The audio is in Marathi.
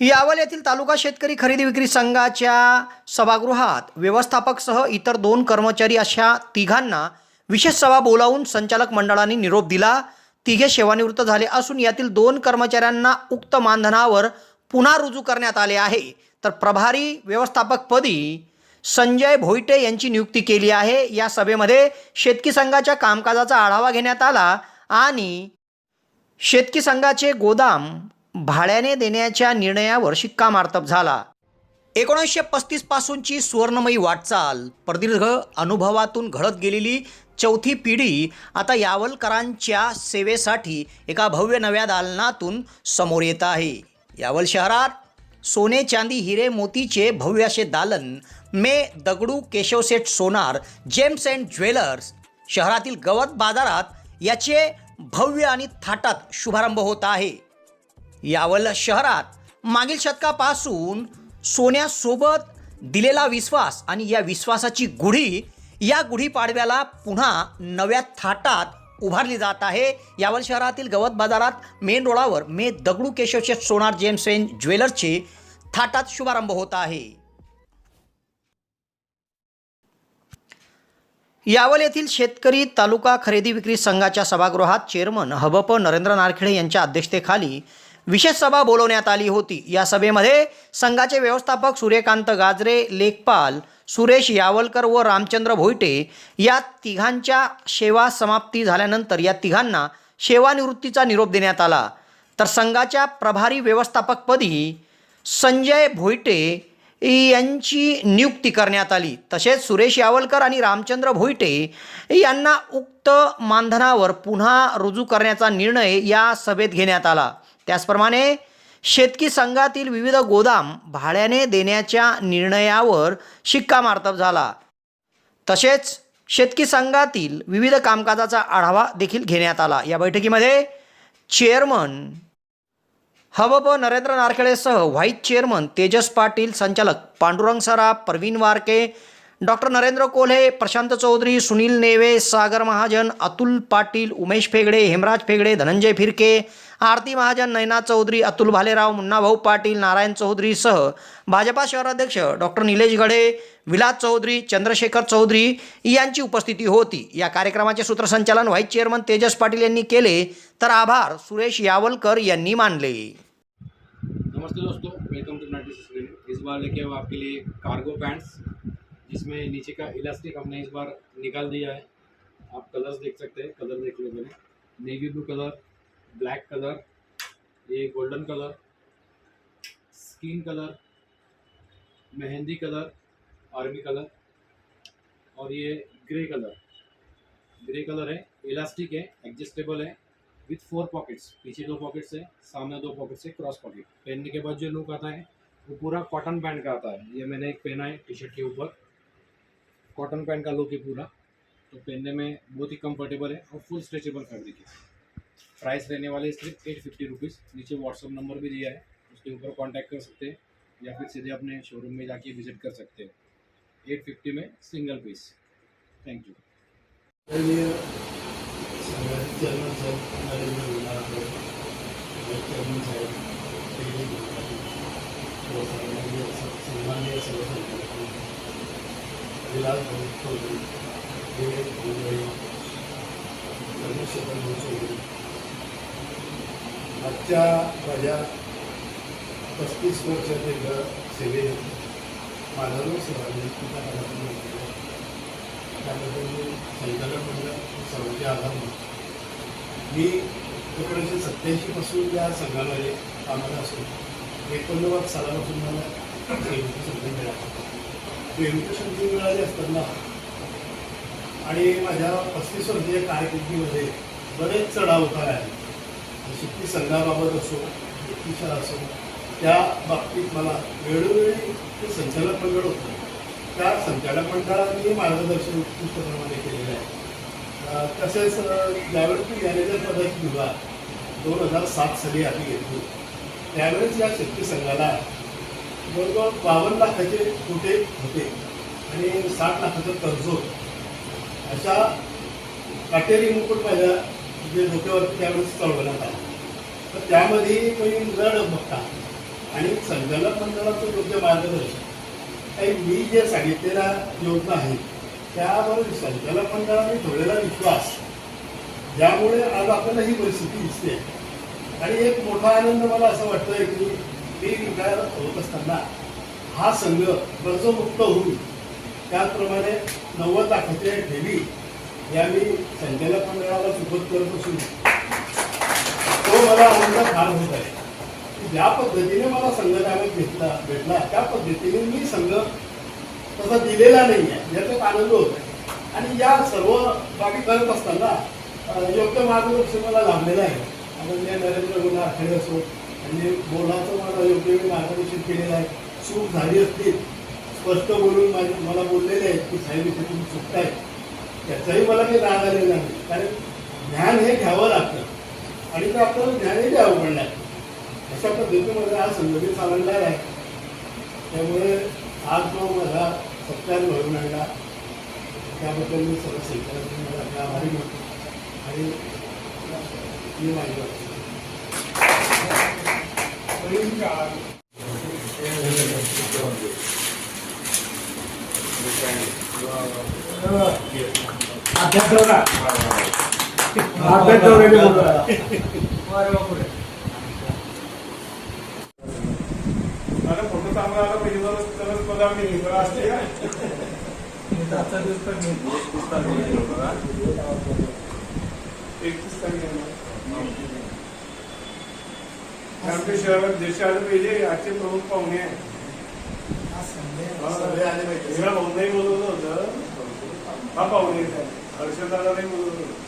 यावल येथील तालुका शेतकरी खरेदी विक्री संघाच्या सभागृहात व्यवस्थापकसह इतर दोन कर्मचारी अशा तिघांना विशेष सभा बोलावून संचालक मंडळाने निरोप दिला. तिघे सेवानिवृत्त झाले असून यातील दोन कर्मचाऱ्यांना उक्त मानधनावर पुन्हा रुजू करण्यात आले आहे. तर प्रभारी व्यवस्थापकपदी संजय भोईटे यांची नियुक्ती केली आहे. या सभेमध्ये शेतकी संघाच्या कामकाजाचा आढावा घेण्यात आला आणि शेतकी संघाचे गोदाम भाड्याने देण्याच्या निर्णयावर शिक्कामार्तब झाला. एकोणीसशे पस्तीस पासूनची सुवर्णमयी वाटचाल. प्रदीर्घ अनुभवातून घडत गेलेली चौथी पिढी आता यावलकरांच्या सेवेसाठी एका भव्य नव्या दालनातून समोर येत आहे. यावल शहरात सोने चांदी हिरे मोतीचे भव्य असे दालन मे Dagdu Keshavseth Sonar gems and jewellers शहरातील गवत बाजारात याचे भव्य आणि थाटात शुभारंभ होत आहे. यावल शहरात मागील शतकापासून सोन्यासोबत दिलेला विश्वास आणि या विश्वासाची गुढी या गुढीपाडव्याला पुन्हा नव्या थाटात उभारली जात आहे. यावल शहरातील गवत बाजारात मेन रोडावर मे दगडू केशवचे सोनार जेम्स एन ज्वेलर्सचे थाटात शुभारंभ होत आहे. यावल येथील शेतकरी तालुका खरेदी विक्री संघाच्या सभागृहात चेअरमन हबप नरेंद्र नारखेडे यांच्या अध्यक्षतेखाली विशेष सभा बोलवण्यात आली होती. या सभेमध्ये संघाचे व्यवस्थापक सूर्यकांत गाजरे लेखपाल सुरेश यावलकर व रामचंद्र भोईटे या तिघांच्या सेवा समाप्ती झाल्यानंतर या तिघांना सेवानिवृत्तीचा निरोप देण्यात आला. तर संघाच्या प्रभारी व्यवस्थापकपदी संजय भोईटे यांची नियुक्ती करण्यात आली. तसेच सुरेश यावलकर आणि रामचंद्र भोईटे यांना उक्त मानधनावर पुन्हा रुजू करण्याचा निर्णय या सभेत घेण्यात आला. त्याचप्रमाणे शेतकी संघातील विविध गोदाम भाड्याने देण्याच्या निर्णयावर शिक्कामार्तब झाला. तसेच शेतकी संघातील विविध कामकाजाचा आढावा देखील घेण्यात आला. या बैठकीमध्ये चेअरमन हबप नरेंद्र नारखेळेसह व्हाईस चेअरमन तेजस पाटील संचालक पांडुरंग सराफ प्रवीण वारके डॉक्टर नरेंद्र कोल्हे प्रशांत चौधरी सुनील नेवे सागर महाजन अतुल पाटील उमेश फेगडे हेमराज फेगडे धनंजय फिरके आरती महाजन नैना चौधरी अतुल भालेराव मुन्नाभाऊ पाटील नारायण चौधरीसह भाजपा शहराध्यक्ष डॉक्टर निलेश गडे विलास चौधरी चंद्रशेखर चौधरी यांची उपस्थिती होती. या कार्यक्रमाचे सूत्रसंचालन व्हाईस चेअरमन तेजस पाटील यांनी केले. तर आभार सुरेश यावलकर यांनी मानले. नमस्ते दोस्तों वेलकम टू नाइटी इस बार लेके आपके लिए कार्गो पैंट्स जिसमें नीचे का इलास्टिक हमने इस बार निकाल दिया है। आप कलर्स देख सकते हैं, कलर देख लो मैंने। Navy blue colour, black colour, ये golden colour, skin colour, mehndi colour, army colour और ये ग्रे कलर। ग्रे कलर है, इलास्टिक है, एडजस्टेबल है, विथ फोर पॉकेट्स। पीछे दो पॉकेट्स है, सामने दो पॉकेट्स है, क्रॉस पॉकेट। पहनने के बाद जो लुक आता है, वो पूरा कॉटन पैंट का आता है। ये मैंने एक पहना है टी शर्ट के ऊपर। कॉटन पैंट का लुक है पूरा। तो पहनने में बहुत ही कंफर्टेबल है और फुल स्ट्रेचेबल फैब्रिक है। प्राइस रहने वाले सिर्फ़ एट फिफ्टी रुपीज़ नीचे व्हाट्सअप नंबर भी दिया है। उसके ऊपर कांटेक्ट कर सकते हैं या फिर सीधे अपने शोरूम में जाके विज़िट कर सकते हैं। एट फिफ्टी में single piece thank you Vilas भाऊ चौधरी विवेक भोजबळे चंद्रशेखर भाऊ चौधरी आजच्या माझ्या पस्तीस वर्ष दीर्घ सेवेत माझा सहभागी काळातून त्याबद्दल मी संचालक मंडळ सर्वांचे आभार मानतो. मी एकोणीसशे सत्याऐंशीपासून या संघामध्ये कामाला असून एकोणनव्वद सालापासून मला संधी मिळाली. सेवेची मिळाली असताना. आणि माझ्या पस्तीस वर्षीय कारकिर्दीमध्ये बरेच चढाव उतार आले शेती संघाबाबत असो शेतीशाळा असो त्या बाबतीत मला वेळोवेळी ते संचालक मंडळ होतं. त्या संचालक मंडळाने मार्गदर्शन उत्कृष्ट प्रमाणे केलेलं आहे. तसेच अं, ज्यावेळेस मी मॅनेजर पदाची विभाग दोन हजार सात साली आधी घेतली. त्यावेळेस या शेतकरी संघाला जवळजवळ बावन्न लाखाचे कुठे होते आणि साठ लाखाचं कर्ज होतं अशा काटेरी मुकुट माझ्या जे डोक्यावरती त्यावेळेस चढवण्यात आला. तर त्यामध्ये काही न बघता आणि संगणक मंडळाचं योग्य मार्गदर्शन काही मी जे सांगितलेल्या योजना आहेत त्यावर संचालक मंडळाने ठेवलेला विश्वास ज्यामुळे आज आपल्याला ही परिस्थिती दिसते. आणि एक मोठा आनंद मला असं वाटतंय की मी रिटायर होत असताना हा संघ कर्जमुक्त होऊन त्याचप्रमाणे नव्वद लाखाच्या ठेवी या मी संचालक मंडळाला सुपत करत असून तो मला आनंद फार होत आहे. की ज्या पद्धतीने मला संघ ताब्यात भेटला भेटला त्या पद्धतीने मी संघ तसा दिलेला नाही आहे याचा आनंद होत आहे. आणि या सर्व बाबी करत असताना योग्य मार्गदर्शन मला लाभलेलं आहे. आदरणीय नरेंद्र गुन्हा आठवडे असो आणि बोलाचं मला योग्य मी मार्गदर्शन केलेलं आहे. चूक झाली असतील स्पष्ट बोलून माझे मला बोललेले आहेत की साहेब इथे तुम्ही चुकताय. त्याचाही मला काही राग आलेला नाही. कारण ज्ञान हे घ्यावं लागतं. आणि ते आपल्याला ज्ञानही द्यावं पडणार अशा पद्धतीमध्ये हा संघटित चालणार आहे. त्यामुळे आज जो माझा सत्कार घडून आणला त्याबद्दल मी सर्व शेतकऱ्यांनी मला आभारी म्हणतो आणि मी माझी वाटतो मला फोटो चांगला आला पाहिजे तरच तरच पगार नाही बरं असते का एकतीस तारीख आहे ना. आमच्या शहरात देश आलं पाहिजे आजचे प्रमुख पाहुणे आहे हिरा भाऊनाही बोलवलं होतं. हा पाहुणे आहे हर्षदादालाही बोलवलं होतं.